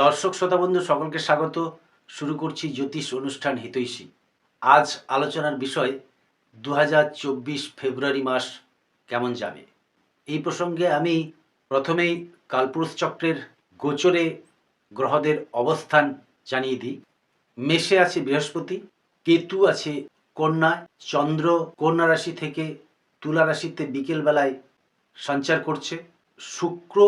দর্শক শ্রোতা বন্ধু, সকলকে স্বাগত। শুরু করছি জ্যোতিষ অনুষ্ঠান হিতৈষী। আজ আলোচনার বিষয় দু হাজার চব্বিশ ফেব্রুয়ারি মাস কেমন যাবে? এই প্রসঙ্গে আমি প্রথমেই কালপুরুষ চক্রের গোচরে গ্রহদের অবস্থান জানিয়ে দিই। মেষে আছে বৃহস্পতি, কেতু আছে কন্যা, চন্দ্র কন্যা রাশি থেকে তুলা রাশিতে বিকেলবেলায় সঞ্চার করছে। শুক্র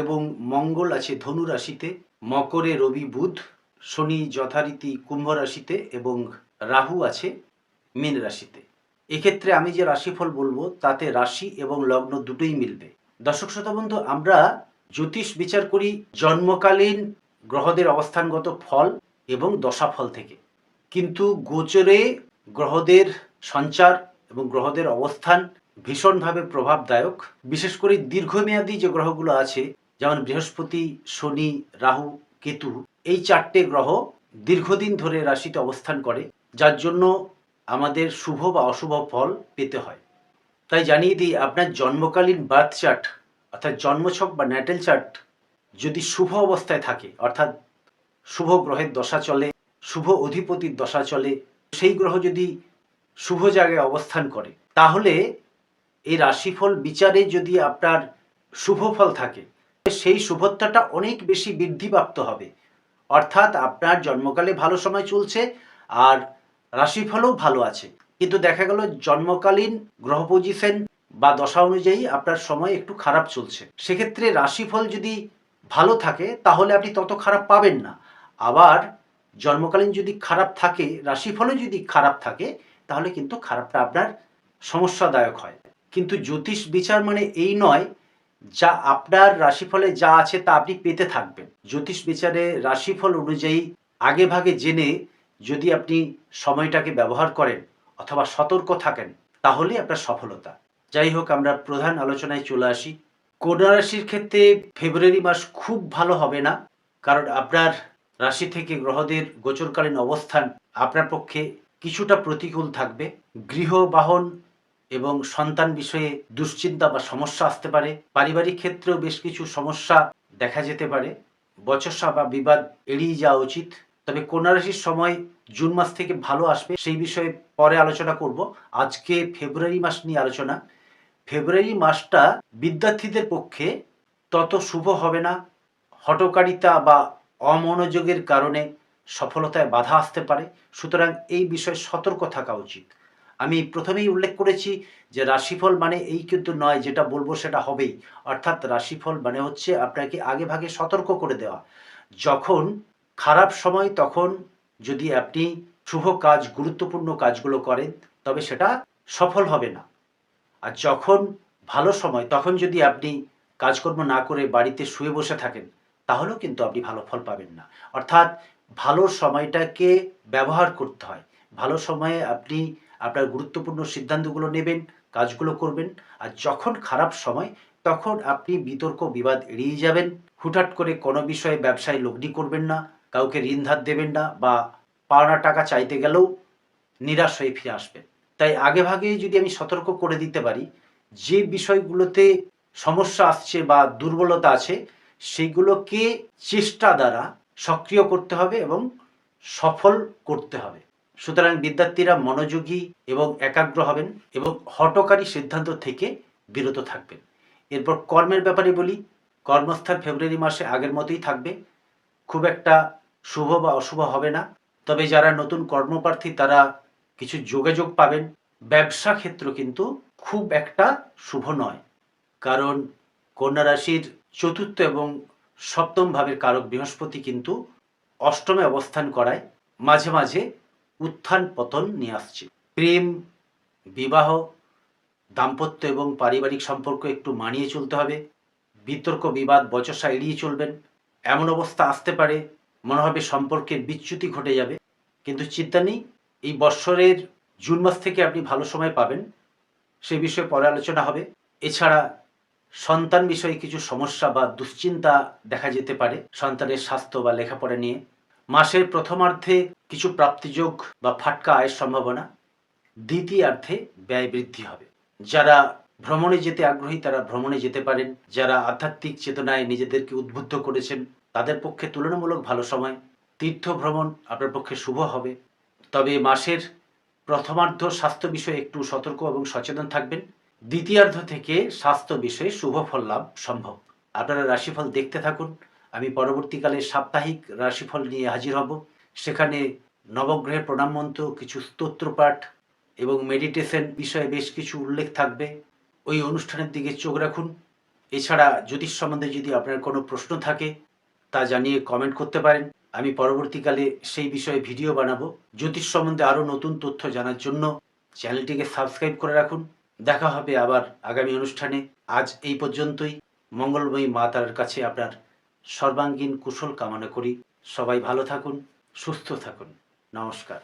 এবং মঙ্গল আছে ধনু রাশিতে মকরে রবি বুধ, শনি যথারীতি কুম্ভ রাশিতে এবং রাহু আছে মীন রাশিতে। এক্ষেত্রে আমি যে রাশিফল বলব, তাতে রাশি এবং লগ্ন দুটোই মিলবে। দর্শক শ্রোতা বন্ধু, আমরা জ্যোতিষ বিচার করি জন্মকালীন গ্রহদের অবস্থানগত ফল এবং দশাফল থেকে। কিন্তু গোচরে গ্রহদের সঞ্চার এবং গ্রহদের অবস্থান ভীষণভাবে প্রভাবদায়ক। বিশেষ করে দীর্ঘমেয়াদী যে গ্রহগুলো আছে যেমন বৃহস্পতি, শনি, রাহু, কেতু, এই চারটে গ্রহ দীর্ঘদিন ধরে রাশিতে অবস্থান করে, যার জন্য আমাদের শুভ বা অশুভ ফল পেতে হয়। তাই জানিয়ে দিই, আপনার জন্মকালীন বার্থ চার্ট অর্থাৎ জন্মছক বা ন্যাটেল চার্ট যদি শুভ অবস্থায় থাকে, অর্থাৎ শুভ গ্রহের দশা চলে, শুভ অধিপতির দশা চলে, সেই গ্রহ যদি শুভ জায়গায় অবস্থান করে, তাহলে এই রাশিফল বিচারে যদি আপনার শুভ ফল থাকে সেই শুভত্বটা অনেক বেশি বৃদ্ধিপ্রাপ্ত হবে। অর্থাৎ আপনার জন্মকালে ভালো সময় চলছে আর রাশিফলও ভালো আছে। কিন্তু দেখা গেল জন্মকালীন গ্রহ পজিশন বা দশা অনুযায়ী আপনার সময় একটু খারাপ চলছে। সেক্ষেত্রে রাশিফল যদি ভালো থাকে, তাহলে আপনি তত খারাপ পাবেন না। আবার জন্মকালীন যদি খারাপ থাকে, রাশিফলও যদি খারাপ থাকে, তাহলে কিন্তু খারাপটা আপনার সমস্যাদায়ক হয়। কিন্তু জ্যোতিষ বিচার মানে এই নয় যা আপনার রাশিফলে যা আছে তা আপনি পেতে থাকবেন। জ্যোতিষ বিচারে রাশিফল অনুযায়ী আগে ভাগে জেনে যদি আপনি সময়টাকে ব্যবহার করেন অথবা সতর্ক থাকেন তাহলে আপনার সফলতা। যাই হোক, আমরা প্রধান আলোচনায় চলে আসি। কন্যা রাশির ক্ষেত্রে ফেব্রুয়ারি মাস খুব ভালো হবে না, কারণ আপনার রাশি থেকে গ্রহদের গোচরকালীন অবস্থান আপনার পক্ষে কিছুটা প্রতিকূল থাকবে। গৃহ বাহন এবং সন্তান বিষয়ে দুশ্চিন্তা বা সমস্যা আসতে পারে। পারিবারিক ক্ষেত্রেও বেশ কিছু সমস্যা দেখা যেতে পারে। বচসা বা বিবাদ এড়িয়ে যাওয়া উচিত। তবে কন্যা রাশির সময় জুন মাস থেকে ভালো আসবে সেই বিষয়ে পরে আলোচনা করব। আজকে ফেব্রুয়ারি মাস নিয়ে আলোচনা। ফেব্রুয়ারি মাসটা বিদ্যার্থীদের পক্ষে তত শুভ হবে না। হটকারিতা বা অমনোযোগের কারণে সফলতায় বাধা আসতে পারে। সুতরাং এই বিষয়ে সতর্ক থাকা উচিত। আমি প্রথমেই উল্লেখ করেছি যে রাশিফল মানে এই কিন্তু নয়, যেটা বলব সেটা হবেই। অর্থাৎ রাশিফল মানে হচ্ছে আপনাকে আগে ভাগে সতর্ক করে দেওয়া। যখন খারাপ সময়, তখন যদি আপনি শুভ কাজ, গুরুত্বপূর্ণ কাজগুলো করেন, তবে সেটা সফল হবে না। আর যখন ভালো সময়, তখন যদি আপনি কাজকর্ম না করে বাড়িতে শুয়ে বসে থাকেন, তাহলেও কিন্তু আপনি ভালো ফল পাবেন না। অর্থাৎ ভালো সময়টাকে ব্যবহার করতে হয়। ভালো সময়ে আপনি আপনার গুরুত্বপূর্ণ সিদ্ধান্তগুলো নেবেন, কাজগুলো করবেন, আর যখন খারাপ সময়, তখন আপনি বিতর্ক, বিবাদ এড়িয়ে যাবেন। হুটহাট করে কোনো বিষয়ে ব্যবসায় লগ্নি করবেন না, কাউকে ঋণ ধার দেবেন না বা পাওনা টাকা চাইতে গেলেও নিরাশ হয়ে ফিরে আসবেন। তাই আগে ভাগে যদি আমি সতর্ক করে দিতে পারি, যে বিষয়গুলোতে সমস্যা আসছে বা দুর্বলতা আছে, সেগুলোকে চেষ্টা দ্বারা সক্রিয় করতে হবে এবং সফল করতে হবে। সুতরাং বিদ্যার্থীরা মনোযোগী এবং একাগ্র হবেন এবং হটকারী সিদ্ধান্ত থেকে বিরত থাকবেন। এরপর কর্মের ব্যাপারে বলি কর্মস্থান ফেব্রুয়ারি মাসে আগের মতোই থাকবে। খুব একটা শুভ বা অশুভ হবে না, তবে যারা নতুন কর্মপ্রার্থী তারা কিছু যোগাযোগ পাবেন। ব্যবসা ক্ষেত্র কিন্তু খুব একটা শুভ নয়, কারণ কন্যা রাশির চতুর্থ এবং সপ্তম ভাবের কারক বৃহস্পতি কিন্তু অষ্টমে অবস্থান করায়। মাঝে মাঝে উত্থান পতন নিয়ে আসছে। প্রেম, বিবাহ, দাম্পত্য এবং পারিবারিক সম্পর্ক একটু মানিয়ে চলতে হবে। বিতর্ক, বিবাদ, বচসা এড়িয়ে চলবেন। এমন অবস্থা আসতে পারে, মনে হবে সম্পর্কের বিচ্যুতি ঘটে যাবে। কিন্তু চিন্তা নেই, এই বৎসরের জুন মাস থেকে আপনি ভালো সময় পাবেন। সে বিষয়ে পরে আলোচনা হবে। এছাড়া সন্তান বিষয়ে কিছু সমস্যা বা দুশ্চিন্তা দেখা যেতে পারে, সন্তানের স্বাস্থ্য বা লেখাপড়া নিয়ে। মাসের প্রথমার্ধে কিছু প্রাপ্তিযোগ বা ফাটকা আয়ের সম্ভাবনা দ্বিতীয়ার্ধে ব্যয় বৃদ্ধি হবে। যারা ভ্রমণে যেতে আগ্রহী, তারা ভ্রমণে যেতে পারেন। যারা আধ্যাত্মিক চেতনায় নিজেদেরকে উদ্বুদ্ধ করেছেন, তাদের পক্ষে তুলনামূলক ভালো সময়। তীর্থ ভ্রমণ আপনার পক্ষে শুভ হবে। তবে মাসের প্রথমার্ধ স্বাস্থ্য বিষয়ে একটু সতর্ক এবং সচেতন থাকবেন। দ্বিতীয়ার্ধ থেকে স্বাস্থ্য বিষয়ে শুভ ফল লাভ সম্ভব। আপনারা রাশিফল দেখতে থাকুন। আমি পরবর্তীকালে সাপ্তাহিক রাশিফল নিয়ে হাজির হব। সেখানে নবগ্রহের প্রণাম মন্ত্র, কিছু স্তোত্রপাঠ এবং মেডিটেশন বিষয়ে বেশ কিছু উল্লেখ থাকবে। ওই অনুষ্ঠানের দিকে চোখ রাখুন। এছাড়া জ্যোতিষ সম্বন্ধে যদি আপনার কোনো প্রশ্ন থাকে, তা জানিয়ে কমেন্ট করতে পারেন। আমি পরবর্তীকালে সেই বিষয়ে ভিডিও বানাবো। জ্যোতিষ সম্বন্ধে আরও নতুন তথ্য জানার জন্য চ্যানেলটিকে সাবস্ক্রাইব করে রাখুন। দেখা হবে আবার আগামী অনুষ্ঠানে। আজ এই পর্যন্তই। মঙ্গলময়ী মা তার কাছে আপনার সর্বাঙ্গীন কুশল কামনা করি। সবাই ভালো থাকুন। সুস্থ থাকুন। নমস্কার।